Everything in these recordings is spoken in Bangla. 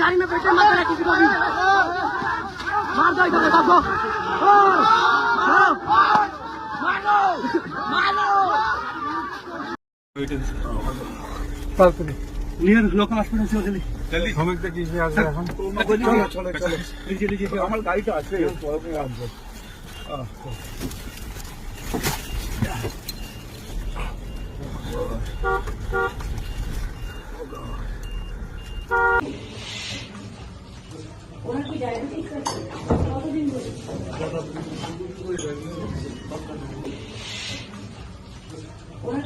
জানি না পেটের মাথা রাখি কি পাবি মার দাও এখানে বাবু नियर लोकल हॉस्पिटल से जल्दी जल्दी हम देखिए से आगे এখন চলো চলো চলো लीजिए लीजिए আমার গাড়িটা আছে পরে আসবো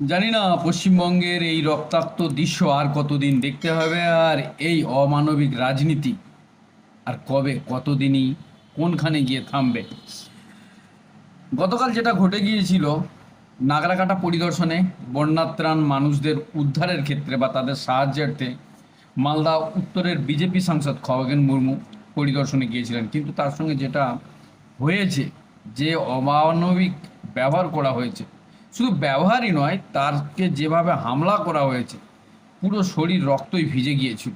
জানি না, পশ্চিমবঙ্গের এই রক্তাক্ত দৃশ্য আর কতদিন দেখতে হবে আর এই অমানবিক রাজনীতি আর কবে, কতদিনই, কোনখানে গিয়ে থামবে? গতকাল যেটা ঘটে গিয়েছিল, নাগরাকাটা পরিদর্শনে বন্যাত্রাণ মানুষদের উদ্ধারের ক্ষেত্রে বা তাদের সাহায্যার্থে মালদা উত্তরের বিজেপি সাংসদ খগেন মুর্মু পরিদর্শনে গিয়েছিলেন। কিন্তু তার সঙ্গে যেটা হয়েছে, যে অমানবিক ব্যবহার করা হয়েছে শুধু ব্যবহারই নয়, তারকে যেভাবে হামলা করা হয়েছে, পুরো শরীর রক্তই ভিজে গিয়েছিল।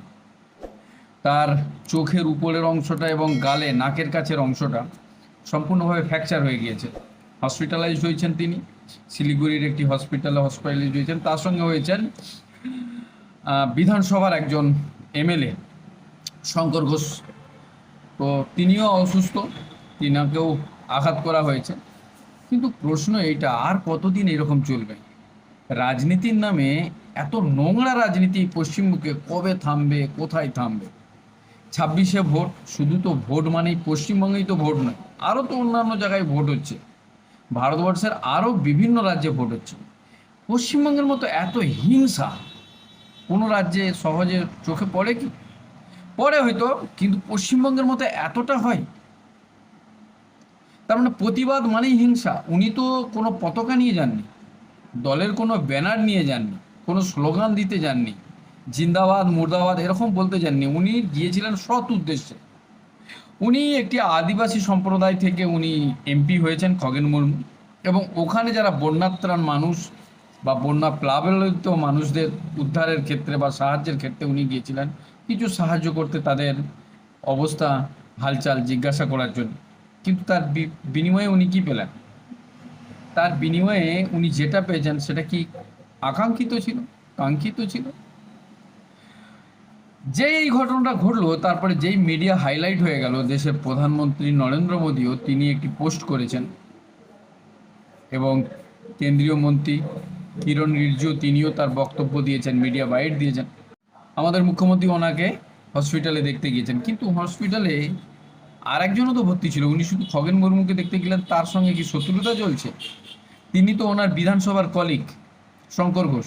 তার চোখের উপরের অংশটা এবং গালে নাকের কাছের অংশটা সম্পূর্ণভাবে ফ্র্যাকচার হয়ে গিয়েছে। হসপিটালাইজড হয়েছেন তিনি, শিলিগুড়ির একটি হসপিটালে হসপিটালাইজড হয়েছেন। তার সঙ্গে হয়েছেন বিধানসভার একজন এমএলএ শঙ্কর ঘোষ। তো তিনিও অসুস্থ, তিনাকেও আঘাত করা হয়েছে। কিন্তু প্রশ্ন এইটা, আর কতদিন এরকম চলবে? রাজনীতির নামে এত নোংরা রাজনীতি পশ্চিমবঙ্গে কবে থামবে, কোথায় থামবে? ছাব্বিশে ভোট, শুধু তো ভোট মানেই পশ্চিমবঙ্গেই তো ভোট নয়, আরও তো অন্যান্য জায়গায় ভোট হচ্ছে। ভারতবর্ষের আরও বিভিন্ন রাজ্যে ভোট হচ্ছে। পশ্চিমবঙ্গের মতো এত হিংসা, কোনো রাজ্যে সহজে চোখে পড়ে কি? পড়ে হয়তো, কিন্তু পশ্চিমবঙ্গের মতো এতটা হয় তার মানে প্রতিবাদ মানেই হিংসা। উনি তো কোনো পতাকা নিয়ে যাননি, দলের কোনো ব্যানার নিয়ে যাননি, কোনো স্লোগান দিতে যাননি, জিন্দাবাদ, মুর্দাবাদ এরকম বলতে যাননি। উনি গিয়েছিলেন সৎ উদ্দেশ্যে। উনি একটি আদিবাসী সম্প্রদায় থেকে উনি এমপি হয়েছেন খগেন মুর্মু এবং ওখানে যারা বন্যাত্রাণ মানুষ বা বন্যা প্লাবলিত মানুষদের উদ্ধারের ক্ষেত্রে বা সাহায্যের ক্ষেত্রে উনি গিয়েছিলেন, কিছু সাহায্য করতে তাদের অবস্থা, হালচাল, জিজ্ঞাসা করার জন্য। কিন্তু তার বিনিময়ে উনি কি পেলেন? তার বিনিময়ে উনি যেটা পেয়েছেন সেটা কি আকাঙ্ক্ষিত ছিল? কাঙ্ক্ষিত ছিল। যে এই ঘটনাটা ঘটলো, তারপরে যেই মিডিয়া হাইলাইট হয়ে গেল দেশের প্রধানমন্ত্রী নরেন্দ্র মোদীও তিনি একটি পোস্ট করেছেন এবং কেন্দ্রীয় মন্ত্রী কিরণ রিজিজু তিনিও তার বক্তব্য দিয়েছেন মিডিয়া বাইট দিয়েছেন। আমাদের মুখ্যমন্ত্রী ওনাকে হসপিটালে দেখতে গিয়েছেন। কিন্তু হসপিটালে আর একজনও তো ভর্তি ছিল, উনি শুধু খগেন মুর্মুকে দেখতে গেলেন, তার সঙ্গে কি শত্রুতা চলছে? তিনি তো ওনার বিধানসভার কলিগ শঙ্কর ঘোষ,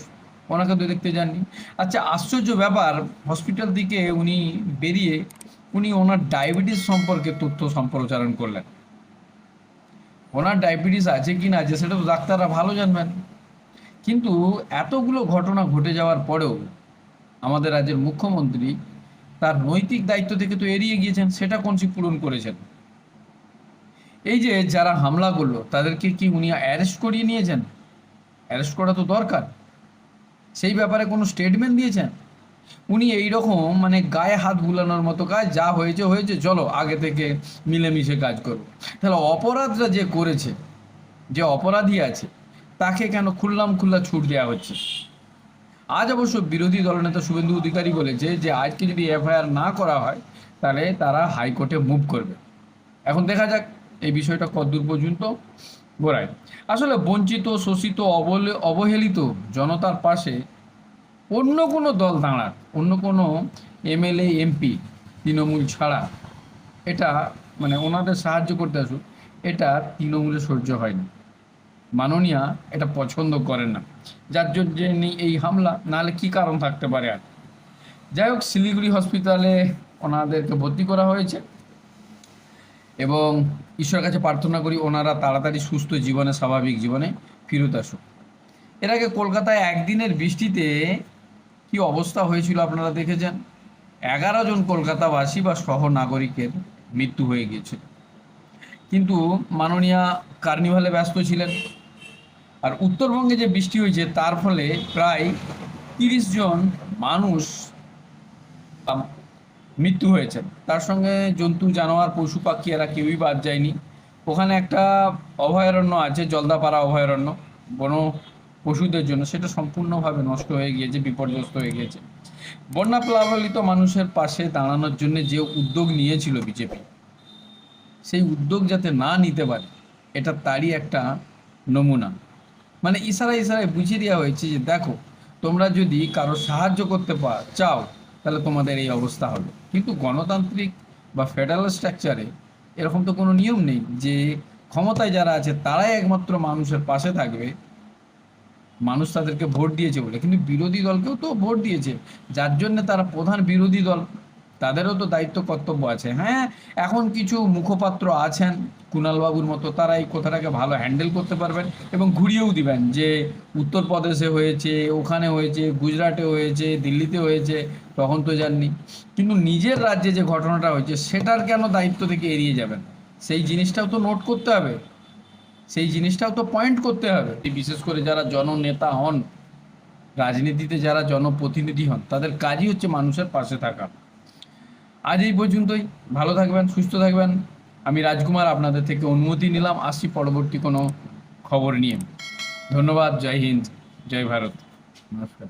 ওনাকে তো দেখতে যাননি। আচ্ছা আশ্চর্য ব্যাপার হসপিটাল থেকে উনি বেরিয়ে উনি ওনার ডায়াবেটিস সম্পর্কে তথ্য সম্প্রচারণ করলেন। ওনার ডায়াবেটিস আছে কি না আছে, সেটা তো ডাক্তাররা ভালো জানবেন। কিন্তু এতগুলো ঘটনা ঘটে যাওয়ার পরেও আমাদের রাজ্যের মুখ্যমন্ত্রী তার নৈতিক দায়িত্ব থেকে তো এড়িয়ে গিয়েছেন, সেটা কোনটি পূরণ করেছেন? এই যে যারা হামলা করল, তাদেরকে কি উনি অ্যারেস্ট করিয়ে নিয়েছেন? অ্যারেস্ট করা তো দরকার। সেই ব্যাপারে কোনো স্টেটমেন্ট দিয়েছেন? উনি এই রকম মানে গায়ে হাত বুলানোর মতো কাজ, যা হয়েছে হয়েছে, চলো আগে থেকে মিলেমিশে কাজ করব তাহলে অপরাধরা যে করেছে, যে অপরাধী আছে, তাকে কেন খুললাম খুল্লা ছুট দেওয়া হচ্ছে? আজ অবশ্য বিরোধী দলনেতা শুভেন্দু অধিকারী বলেছে যে আজকে যদি এফআইআর না করা হয়, তাহলে তারা হাইকোর্টে মুভ করবে। এখন দেখা যাক এই বিষয়টা কতদূর পর্যন্ত গোড়ায়। আসলে বঞ্চিত, শোষিত অবহেলিত জনতার পাশে অন্য কোনো দল দাঁড়াক, অন্য কোনো এমএলএ, এমপি, তৃণমূল ছাড়া, এটা মানে ওনাদের সাহায্য করতে আসুক, এটা তৃণমূলে সহ্য হয়নি মাননীয়া এটা পছন্দ করেন না। যার জন্য এই হামলা, নাহলে কি কারণ থাকতে পারে আর? যাই হোক, শিলিগুড়ি হসপিটালে ওনাদেরকে ভর্তি করা হয়েছে এবং ঈশ্বরের কাছে প্রার্থনা করি ওনারা তাড়াতাড়ি সুস্থ জীবনে, স্বাভাবিক জীবনে ফিরত আসুক। এর আগে কলকাতায় একদিনের বৃষ্টিতে কি অবস্থা হয়েছিল আপনারা দেখেছেন? এগারো জন কলকাতাবাসী বা সহ নাগরিকের মৃত্যু হয়ে গিয়েছিল। কিন্তু মাননীয়া কার্নিভালে ব্যস্ত ছিলেন। আর উত্তরবঙ্গে যে বৃষ্টি হয়েছে, তার ফলে প্রায় তিরিশ জন মানুষ মৃত্যু হয়েছে। তার সঙ্গে জন্তু, জানোয়ার, পশু পাখি এরা কেউই বাদ যায়নি। ওখানে একটা অভয়ারণ্য আছে, জলদাপাড়া অভয়ারণ্য। বন পশুদের জন্য সেটা সম্পূর্ণভাবে নষ্ট হয়ে গিয়েছে, বিপর্যস্ত হয়ে গিয়েছে। বন্যা প্লাবলিত মানুষের পাশে দাঁড়ানোর জন্য যে উদ্যোগ নিয়েছিল বিজেপি, সেই উদ্যোগ যাতে না নিতে পারে, এটা তারই একটা নমুনা। মানে ইশারা ইশারায় বুঝিয়ে দেওয়া হয়েছে যে দেখো, তোমরা যদি কারও সাহায্য করতে চাও, তাহলে তোমাদের এই অবস্থা হবে। কিন্তু গণতান্ত্রিক বা ফেডারেল স্ট্রাকচারে এরকম তো কোনো নিয়ম নেই যে ক্ষমতায় যারা আছে, তারাই একমাত্র মানুষের পাশে থাকবে। মানুষ তাদেরকে ভোট দিয়েছে বলে। কিন্তু বিরোধী দলকেও তো ভোট দিয়েছে। যার জন্য তারা প্রধান বিরোধী দল তাদেরও তো দায়িত্ব কর্তব্য আছে। হ্যাঁ এখন কিছু মুখপাত্র আছেন, কুণালবাবুর মতো, তারা এই কথাটাকে ভালো হ্যান্ডেল করতে পারবেন এবং ঘুরিয়েও দিবেন যে উত্তরপ্রদেশে হয়েছে, ওখানে হয়েছে, গুজরাটে হয়েছে, দিল্লিতে হয়েছে, তখন তো জাননি কিন্তু নিজের রাজ্যে যে ঘটনাটা হয়েছে, সেটার কেন দায়িত্ব থেকে এড়িয়ে যাবেন? সেই জিনিসটাও তো নোট করতে হবে। সেই জিনিসটাও তো পয়েন্ট করতে হবে। বিশেষ করে যারা জননেতা হন, রাজনীতিতে যারা জনপ্রতিনিধি হন, তাদের কাজই হচ্ছে মানুষের পাশে থাকা। আজ এই পর্যন্তই। ভালো থাকবেন, সুস্থ থাকবেন। আমি রাজকুমার আপনাদের থেকে অনুমতি নিলাম। আসছি পরবর্তী কোনো খবর নিয়ে। ধন্যবাদ। জয় হিন্দ। জয় ভারত। নমস্কার।